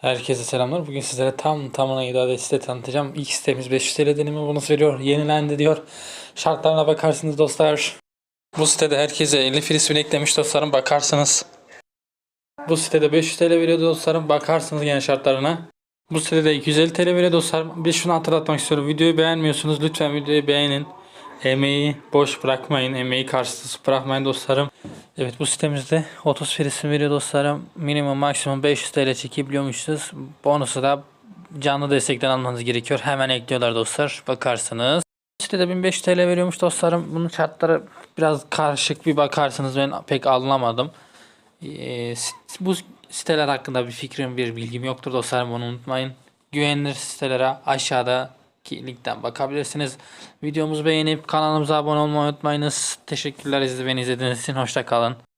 Herkese selamlar. Bugün sizlere tam tamına idare site tanıtacağım. İlk sitemiz 500 TL deneme bonus veriyor. Yenilendi diyor. Şartlarına bakarsınız dostlar. Bu sitede herkese 50 free spin eklemiş dostlarım bakarsınız. Bu sitede 500 TL veriyor dostlarım bakarsınız yine şartlarına. Bu sitede de 250 TL veriyor dostlarım. Bir şunu hatırlatmak istiyorum. Videoyu beğenmiyorsunuz. Lütfen videoyu beğenin. Emeği boş bırakmayın. Emeği karşısız bırakmayın dostlarım. Evet bu sitemizde 30 frisim veriyor dostlarım. Minimum maksimum 500 TL çekebiliyormuşuz. Bonusu da canlı destekten almanız gerekiyor. Hemen ekliyorlar dostlar. Bakarsınız. Sitede 1500 TL veriyormuş dostlarım. Bunun şartları biraz karışık bir bakarsınız. Ben pek anlamadım. Ee, bu siteler hakkında bir fikrim bir bilgim yoktur dostlarım bunu unutmayın. Güvenilir sitelere aşağıdaki linkten bakabilirsiniz. Videomuzu beğenip kanalımıza abone olmayı unutmayınız. Teşekkürler izlediğiniz için. Hoşça kalın.